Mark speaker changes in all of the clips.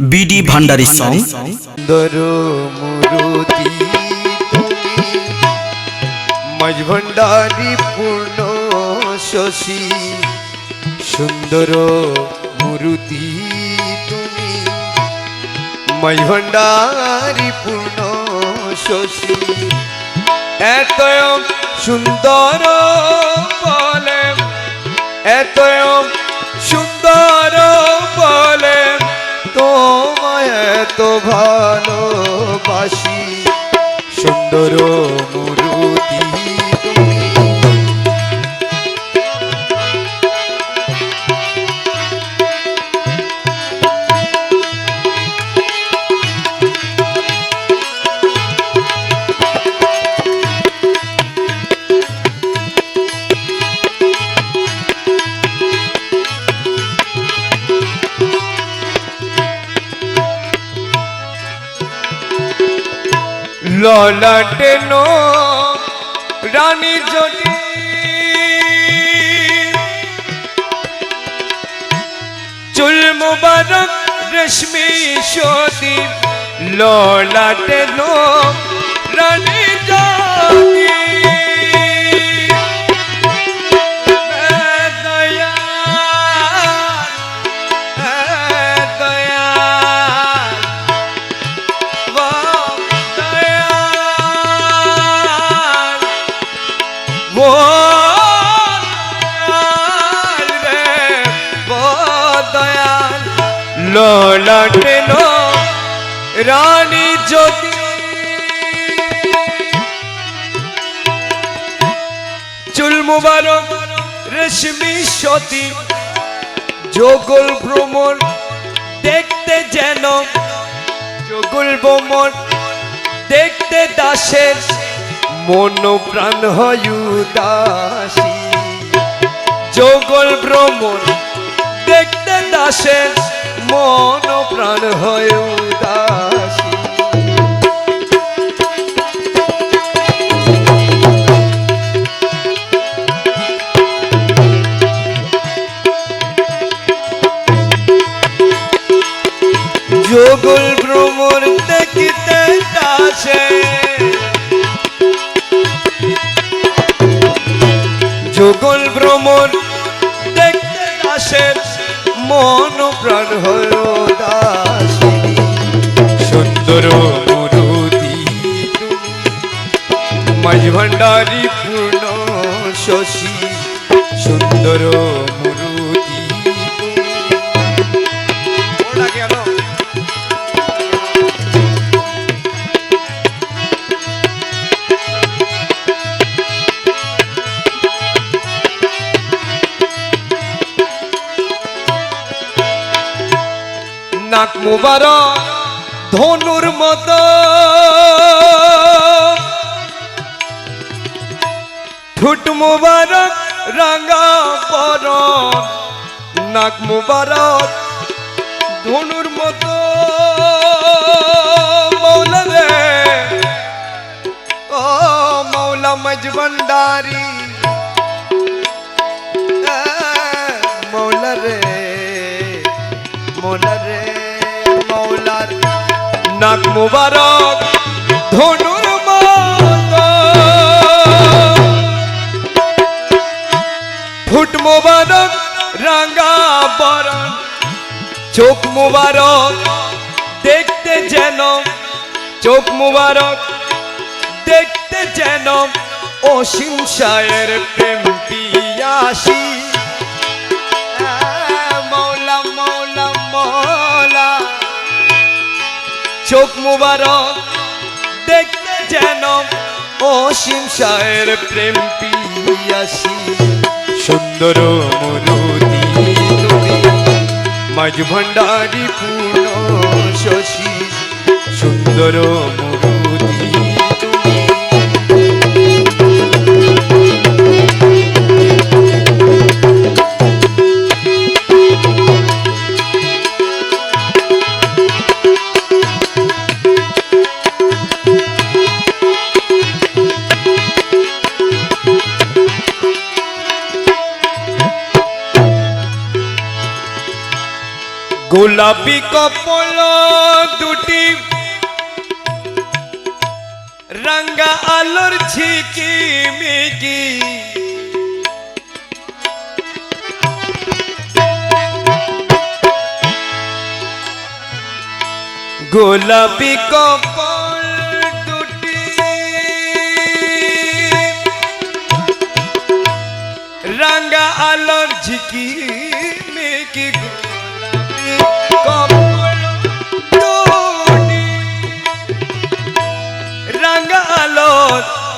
Speaker 1: BD Bhandari song.
Speaker 2: মাঝ পূর্ণ শশী। সুন্দর মুরুতি তুমি। মাঝ ভণ্ডারি পূর্ণ শশী। এত সুন্দর বলে এত ভালোবাসি সুন্দর রানী যদি চুল মুবারক রেশমি সতী ললাটে নো রানী যদি ললাটেন রানী জ্যোতি। চুল মুবারক, রেশমি সতী, যোগল ভ্রমণ দেখতে যেন, যোগল ভ্রমণ দেখতে দাসের মন প্রাণ হয় যোগল ভ্রমণ দেখতে দাসের মন প্রাণ হয় উদাসী। যোগল ভ্রমণ দেখিতে দাসে যোগল ভ্রমণ দেখতে দাসের মন প্রাণ হয় দাসী সুন্দর মাঝ ভান্ডারি মুবারক, ধনুর মত। ঠুট মুবারক, রাঙা পরন নাক মুবারক, ধনুর মত। মৌলা রে, ও মৌলা মজবন্ডারি নাক মুবারক, ধনুর ফুট মুবারক রাঙ্গা বরণ। চোখ মুবারক, দেখতে যেন। চোখ মুবারক, দেখতে যেন। অসীম সায়ের প্রেম পিয়াসী। চোখ মুবারক, দেখতে যেন অসীম সায়ের প্রেম পিয়াসি সুন্দর মরুতি মাঝ ভণ্ডারী পূর্ণ শশী। সুন্দর গোলাপি কপল দুটি। রঙ্গা আলোর ঝিকি মিকি। গোলাপি কপল দুটি। রঙ্গা আলোর ঝিকি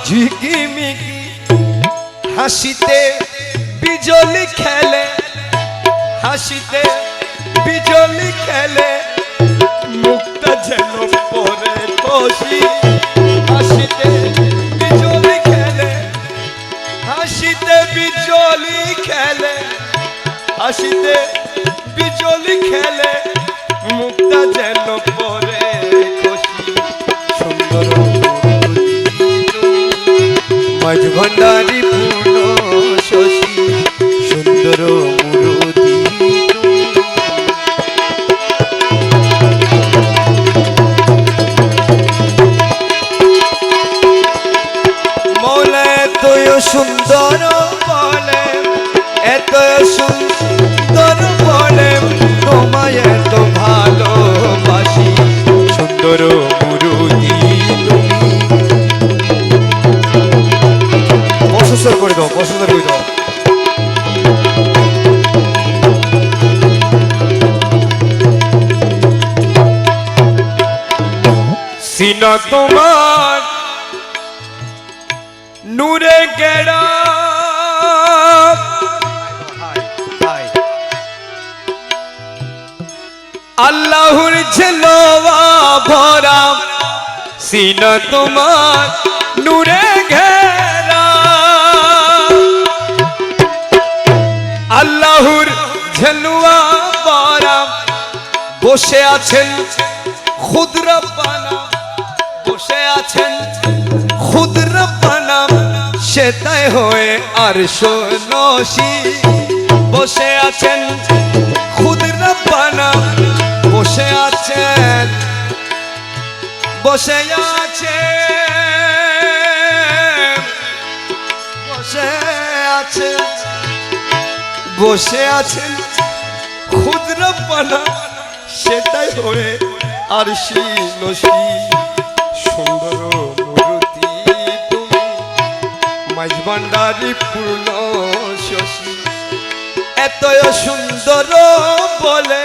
Speaker 2: আলোর ঝিকি মিকি, হাসিতে বিজলি খেলে। হাসিতে বিজলি খেলে মুক্তা যেন পরে বসি হাসিতে বিজলি খেলে, হাসিতে বিজলি খেলে। হাসিতে বিজলি খেলে মুক্তা যেন মাঝ ভান্ডারি পূর্ণ শশী গেড়া আল্লাহর ঝেলোয়া ভরা সিনা তোমার নূরে ঘেরা আল্লাহর ঝেলুয়া ভরা বসে আছেন খুদরা পানা সেতায় হয়ে আর সোনসি। বসে আছেন খুদরা পানা বসে আছেন, বসে আছে বসে আছে বসে আছেন ক্ষুদ্র পানা সেটাই হয়ে আর শিলসি সুন্দর। মূর্তি তুমি মাঝ ভান্ডারি পূর্ণ শশী। এত সুন্দর বলে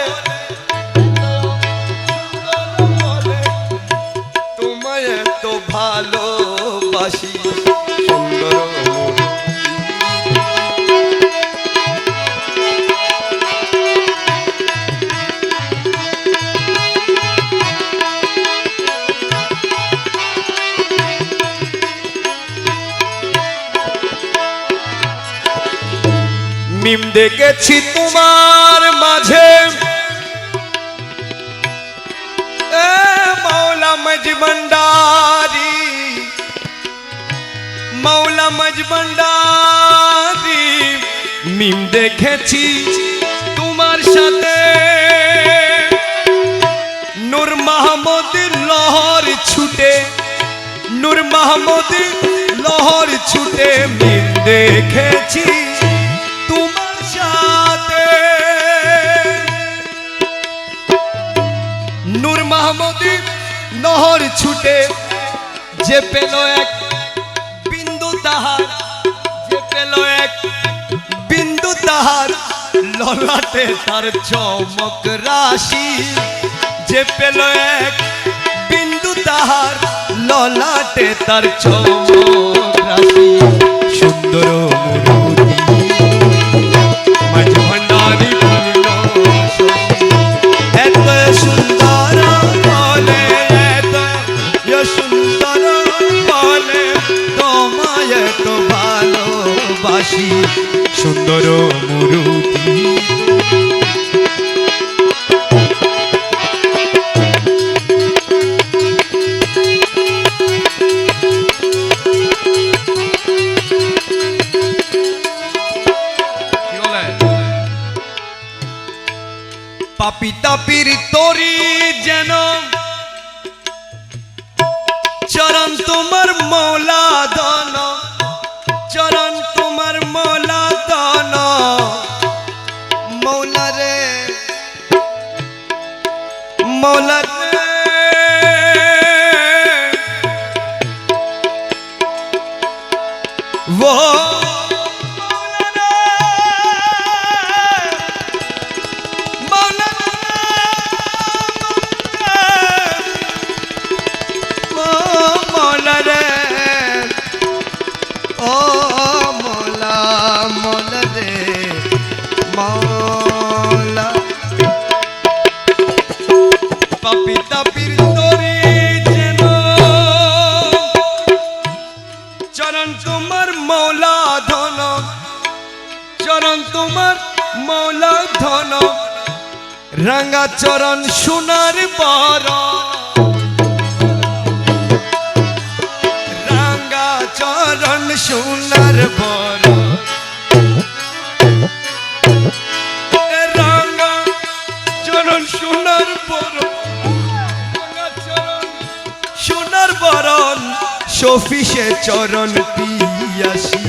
Speaker 2: তোমায় এত ভালোবাসি। মিম দেখেছি তোমার মাঝে। মৌলা মজবন্ডারি মৌলা মজবন্ডারি মিম দেখেছি তোমার সাথে। নূর মাহমুদ লহর ছুটে, নূর মাহমুদ লহর ছুটে মিম দেখেছি। নহর ছুটে যে পেল এক বিন্দু তাহার, যে পেল এক বিন্দু তাহার, ললাটে তার চমক রাশি। যে পেল এক বিন্দু তাহার, ললাটে তার চমক রাশি। সুন্দর হাসি সুন্দর মরুতি পাপি তাপির তরি যেন চরণ তোমার মৌলা রে রাঙ্গা চরণ সোনার বর রাঙ্গা চরণ সোনার বর রাঙ্গা চরণ সোনার বর সোনার বরণ সফিসে চরণ পিয়াসি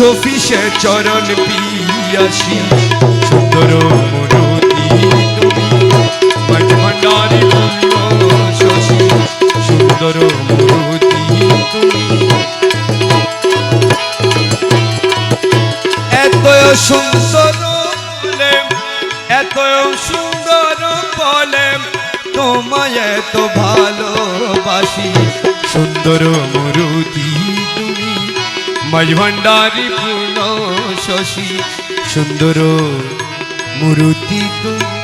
Speaker 2: সফিসে চরণ পিয়াসি। সুন্দর মরুতি তুমি মাঠ ভান্ডারি শশী সুন্দর মরুতি তুমি। এত সুন্দর এত সুন্দর বলে তোমায় এত ভালোবাসি। সুন্দর মরুতি মাঝ ভান্ডারি পূর্ণ শশী সুন্দর মূর্তি তুমি